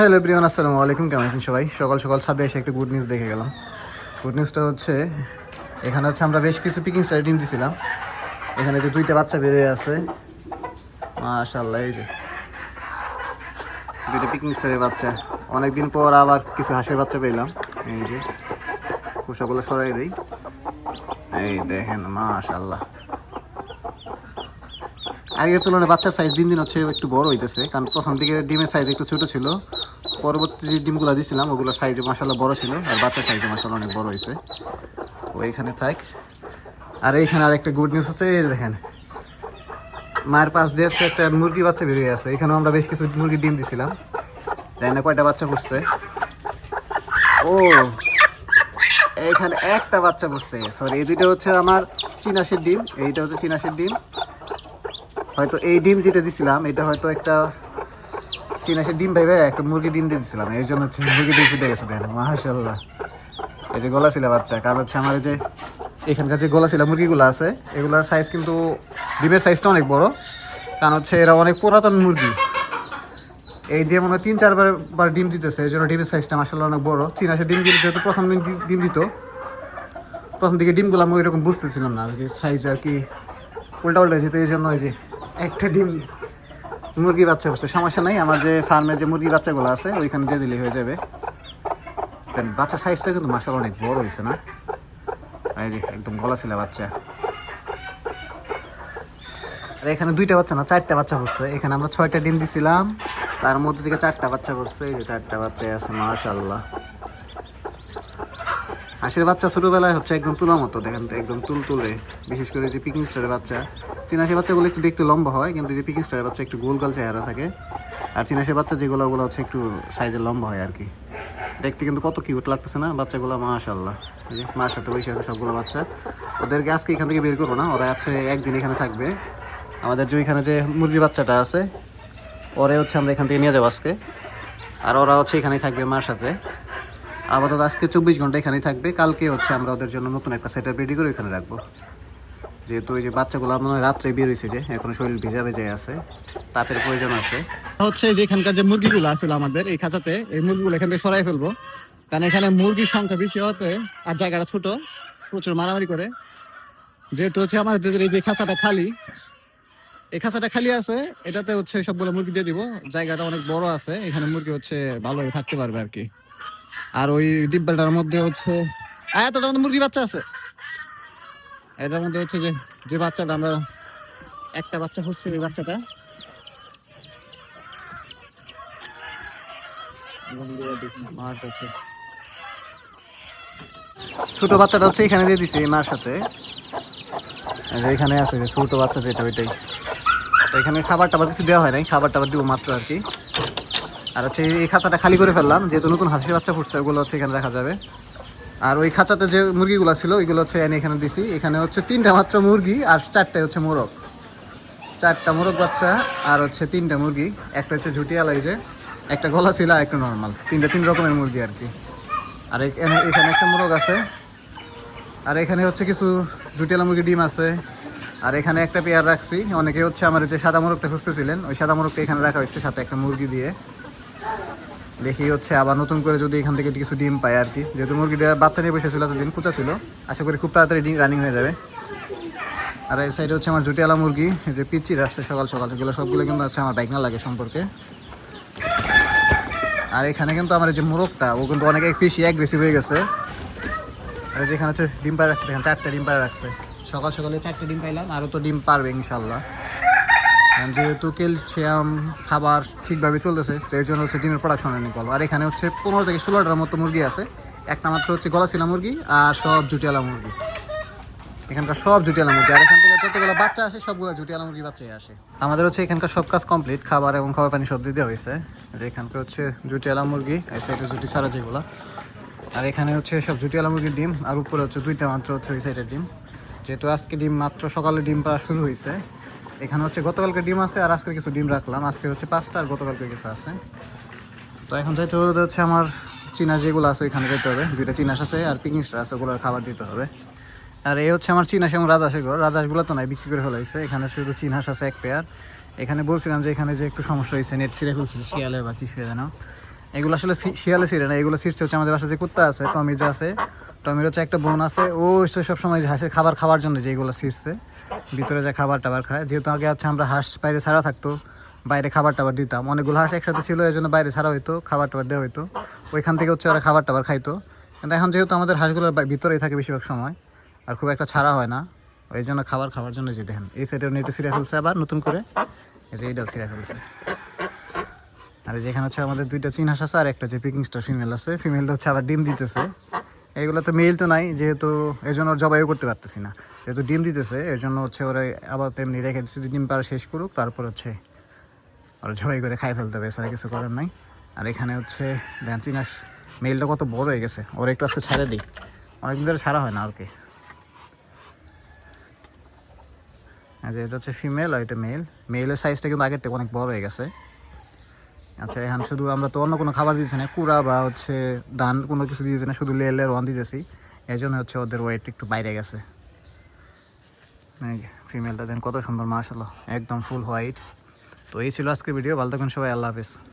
Hello everyone, আসসালামু আলাইকুম। কেমন আছেন সবাই? সকাল সকাল ছাদে এসে একটা গুড নিউজ দেখে গেলাম। গুড নিউজটা হচ্ছে, এখানে হচ্ছে আমরা বেশ কিছু পিকিং স্টার ডিম দিছিলাম। এখানে যে দুইটা বাচ্চা বেরিয়ে আছে মাশাল্লাহ এই যে। দুইটা পিকিং স্টারের বাচ্চা। অনেকদিন পর আবার কিছু হাঁসের বাচ্চা পেলাম। এই যে খোসাগুলো সরাই দিই। এই দেখেন মাশাল্লাহ আগের তুলনায় বাচ্চার সাইজ দিন দিন হচ্ছে একটু বড় হইতেছে। কারণ প্রথম দিকে ডিমের সাইজ একটু ছোট ছিল। পরবর্তী যে ডিমগুলো দিছিলাম ওগুলো সাইজে মশালা বড় ছিল আর বাচ্চার সাইজে মশালা অনেক বড় হয়েছে এখানে থাক। আর এইখানে আর একটা গুড নিউজ হচ্ছে, এই দেখেন। মায়ের পাশ দিয়ে হচ্ছে একটা মুরগি বাচ্চা বেরিয়ে আছে। এখানেও আমরা বেশ কিছু মুরগির ডিম দিছিলাম। জানি না কয়টা বাচ্চা পড়ছে। ও, এইখানে একটা বাচ্চা পড়ছে। সরি এই দুইটা হচ্ছে আমার চিনাশের ডিম। এইটা হচ্ছে চিনাশের ডিম। হয়তো এই ডিম যেটা দিছিলাম, এটা হয়তো একটা চিনাশের ডিম ভেবে একটা মুরগি ডিম দিয়ে দিছিলাম। এর জন্য হচ্ছে মুরগি ডিম ফুটে গেছে দেখেন মাশাল্লাহ এই যে গলা ছিল বাচ্চা, কারণ হচ্ছে আমার এই যে এখানকার যে গলা ছিল, মুরগিগুলো আছে, এগুলোর সাইজ কিন্তু ডিমের সাইজটা অনেক বড়। কারণ হচ্ছে এরা অনেক পুরাতন মুরগি। এই দিয়ে মনে হয় তিন, চারবার বার ডিম দিতেছে এই জন্য ডিমের সাইজটা মাসাল্লাহ অনেক বড়। চিনাশের ডিম যেহেতু প্রথম দিন ডিম দিত, প্রথম দিকে ডিমগুলো আমি ওইরকম বুঝতেছিলাম না সাইজ আর কি উল্টা উল্টা যেত এই জন্য ওই যে একটা ডিম মুরগি বাচ্চা হচ্ছে সমস্যা নাই, আমার যে ফার্মের যে মুরগি বাচ্চাগুলো আছে, ওইখানে দিয়ে দিলে হয়ে যাবে। দেন বাচ্চা সাইজটা কিন্তু মাসাল অনেক বড় হয়েছে না? এই যে, একদম গলা ছিল বাচ্চা। আর এখানে দুইটা বাচ্চা না, চারটা বাচ্চা পড়ছে। এখানে আমরা ছয়টা ডিম দিছিলাম, তার মধ্যে থেকে চারটা বাচ্চা পড়ছে, এই যে চারটা বাচ্চা আছে মাশাল্লাহ হাঁসের বাচ্চা ছোটোবেলায় হচ্ছে একদম তুলার মতো, দেখেন তো, একদম তুল তুলে বিশেষ করে যে পিকিং স্টারের বাচ্চা। চিনাশি বাচ্চাগুলো একটু দেখতে লম্বা হয়, কিন্তু যে পিকিং স্টারের বাচ্চা একটু গোল গাল চেহারা থাকে। আর চিনাশি বাচ্চা যেগুলো, ওগুলো হচ্ছে একটু সাইজের লম্বা হয় আর কি। দেখতে কিন্তু কত কিউট লাগতেছে না? বাচ্চাগুলো মাশাল্লাহ মার সাথে বসে আছে সবগুলো বাচ্চা। ওদেরকে আজকে এখান থেকে বের করব না, ওরা আছে একদিন এখানে থাকবে। আমাদের যে ওইখানে যে মুরগির বাচ্চাটা আছে, ওরে হচ্ছে আমরা এখান থেকে নিয়ে যাব আজকে। আর ওরা হচ্ছে এখানেই থাকবে মার সাথে। আপাতত আজকে চব্বিশ ঘণ্টা এখানেই থাকবে। কালকে হচ্ছে আমরা ওদের জন্য নতুন একটা সেট রেডি করে এখানে রাখব। যেহেতু ওই যে বাচ্চাগুলো আপনার রাত্রে বের হয়েছে যে, এখন শরীর ভেজা ভেজে আছে, তাপের প্রয়োজন আছে। হচ্ছে যে এখানকার যে মুরগিগুলো আছিল আমাদের, এই খাঁচাতে এই মুরগিগুলো এখান থেকে সরাই ফেলব। কারণ এখানে মুরগির সংখ্যা বেশি হতে আর জায়গাটা ছোট, প্রচুর মারামারি করে। যেহেতু হচ্ছে আমাদের এই যে খাঁচাটা খালি, এই খাঁচাটা খালি আছে, এটাতে হচ্ছে সবগুলো মুরগি দিয়ে দিব। জায়গাটা অনেক বড় আছে, এখানে মুরগি হচ্ছে ভালোই থাকতে পারবে আর কি। আর ওই ডিব্বাটার মধ্যে হচ্ছে আহ, এতটার মধ্যে মুরগি বাচ্চা আছে। এটার মধ্যে হচ্ছে যে যে বাচ্চাটা আমরা একটা বাচ্চা হচ্ছে ওই বাচ্চাটা। ছোট বাচ্চাটা হচ্ছে এখানে দিয়ে দিছে মার সাথে। এখানে আছে ছোট বাচ্চা যেটা ওইটাই। এখানে খাবার টাবার কিছু দেওয়া হয় নাই খাবার টাবার দিব মাত্র আর কি। আর হচ্ছে এই খাঁচাটা খালি করে ফেললাম, যেহেতু নতুন হাসি বাচ্চা ফুটছে, ওগুলো হচ্ছে এখানে রাখা যাবে। আর ওই খাঁচাতে যে মুরগিগুলো ছিল ওইগুলো হচ্ছে এনে এখানে দিছি। এখানে হচ্ছে তিনটা মাত্র মুরগি আর চারটায় হচ্ছে মোরগ। চারটা মোরগ বাচ্চা আর হচ্ছে তিনটা মুরগি, একটা হচ্ছে ঝুটিয়ালা এই যে, একটা গলা ছিল আর একটা নর্মাল তিনটা তিন রকমের মুরগি আর কি। আর এখানে এখানে একটা মোরগ আছে। আর এখানে হচ্ছে কিছু জুটিয়ালা মুরগি ডিম আছে। আর এখানে একটা পেয়ার রাখছি। অনেকে হচ্ছে আমার যে সাদা মোরগটা খুঁজতেছিলেন, ওই সাদা মোরগটা এখানে রাখা হয়েছে সাথে একটা মুরগি দিয়ে। দেখি হচ্ছে আবার নতুন করে যদি এখান থেকে কিছু ডিম পাই আর কি। যেহেতু মুরগিটা বাচ্চা নিয়ে বসেছিল এতদিন কুচা ছিল। আশা করি খুব তাড়াতাড়ি ডিম রানিং হয়ে যাবে। আর এই সাইডে হচ্ছে আমার জুটিয়ালা মুরগি যে পিচ্ছি আসছে সকাল সকাল। এগুলো সবগুলো কিন্তু হচ্ছে আমার বাইক না লাগে সম্পর্কে। আর এখানে কিন্তু আমার যে মোরগটা, ও কিন্তু অনেক বেশি অ্যাগ্রেসিভ হয়ে গেছে। আর যেখানে হচ্ছে ডিম পাড়া রাখছে দেখেন চারটে ডিম পাড়া রাখছে। সকাল সকালে চারটে ডিম পাইলাম, আরও তো ডিম পারবে ইনশাল্লাহ যেহেতু ক্যালসিয়াম খাবার ঠিকভাবে চলতেছে, তো এর জন্য হচ্ছে ডিমের প্রোডাকশন অনেক ভালো আর এখানে হচ্ছে পনেরো থেকে ষোলোটার মতো মুরগি আছে। একটা মাত্র হচ্ছে গলাশিলা মুরগি আর সব জুটিয়ালা মুরগি। এখানকার সব জুটিয়ালা মুরগি। আর এখান থেকে যতগুলো বাচ্চা আসে, সবগুলো জুটিয়ালা মুরগি বাচ্চাই আসে। আমাদের হচ্ছে এখানকার সব কাজ কমপ্লিট খাবার এবং খাবার পানি সব দেওয়া হয়েছে। যে এখানকার হচ্ছে জুটিয়ালা মুরগি, এই সাইডে জুটি সারা যেগুলো। আর এখানে হচ্ছে সব জুটিয়ালা মুরগির ডিম, আর উপরে হচ্ছে দুইটা মাত্র হচ্ছে ওই সাইডের ডিম। যেহেতু আজকে ডিম মাত্র সকালে ডিম পাড়া শুরু হয়েছে এখানে হচ্ছে গতকালকে ডিম আছে আর আজকে কিছু ডিম রাখলাম। আজকে হচ্ছে পাঁচটা আর গতকালকে কিছু আছে। তো এখন যাইতে হবে হচ্ছে আমার চিনার যেগুলো আছে, ওইখানে যেতে হবে। দুইটা চিনাস আছে আর পিকনিকটা আছে, ওগুলোর খাবার দিতে হবে। আর এই হচ্ছে আমার চিনাস এবং রাজাসের ঘর। রাজাসগুলো তো নাই, বিক্রি করে ফেলাইছে। এখানে শুধু চিনহাস আছে এক পেয়ার এখানে বলছিলাম যে এখানে যে একটু সমস্যা হয়েছে নেট ছিঁড়ে ফেলছিল শিয়ালে বা কিছু যেন এগুলো আসলে শিয়ালে ছিঁড়ে না, এগুলো ছিঁড়ছে হচ্ছে আমাদের বাসায় যে কুত্তা আছে, টমি যে আছে টমির হচ্ছে একটা বোন আছে, ও হচ্ছে সবসময় হাঁসের খাবার খাওয়ার জন্য যেগুলো ছিঁড়ছে, ভিতরে যে খাবার টাবার খায়। যেহেতু আগে হচ্ছে আমরা হাঁস বাইরে ছাড়া থাকতো, বাইরে খাবার টাবার দিতাম। অনেকগুলো হাঁস একসাথে ছিল এই জন্য বাইরে ছাড়া হইতো, খাবার টাবার দেওয়া হইতো। ওইখান থেকে হচ্ছে ওরা খাবার টাবার খাইতো। কিন্তু এখন যেহেতু আমাদের হাঁসগুলো বা- ভিতরেই থাকে বেশিরভাগ সময়, আর খুব একটা ছাড়া হয় না, ওই জন্য খাবার খাওয়ার জন্য যে দেখেন, এই সাইডে নেটে ছিঁড়ে ফেলছে আবার নতুন করে, এই যে এইটাও ছিঁড়ে ফেলছে। আর যেখানে হচ্ছে আমাদের দুইটা চীন হাঁস আছে, আর একটা যে পিকিং স্টার ফিমেল আছে ফিমেলটা হচ্ছে আবার ডিম দিতেছে। এইগুলো তো মেল তো নাই, যেহেতু এই জন্য জবাইও করতে পারতেছি না। যেহেতু ডিম দিতেছে এর জন্য হচ্ছে ওরা আবার তেমনি রেখে দিচ্ছে ডিম পাড়া শেষ করুক, তারপর হচ্ছে ওরা জবাই করে খাই ফেলতে হবে, এছাড়া কিছু করার নাই। আর এখানে হচ্ছে দেখেন মেলটা কত বড় হয়ে গেছে, ওর একটু আজকে ছাড়ে দিই। অনেকদিন ধরে ছাড়া হয় না আর কি যে এটা হচ্ছে ফিমেল আর এটা মেল মেলের সাইজটা কিন্তু আগের থেকে অনেক বড় হয়ে গেছে। আচ্ছা এখন শুধু আমরা তো অন্য কোনো খাবার দিয়েছি না, কুড়া বা হচ্ছে ধান, কোনো কিছু দিয়েছি না, শুধু লেলের ওয়ান দিতেছি। এই জন্য হচ্ছে ওদের ওয়েট একটু বাইরে গেছে। ফিমেলটা দেন কত সুন্দর মার্শাল একদম ফুল হোয়াইট তো এই ছিল আজকে ভিডিও ভালো থাকুন সবাই, আল্লাহ হাফিজ।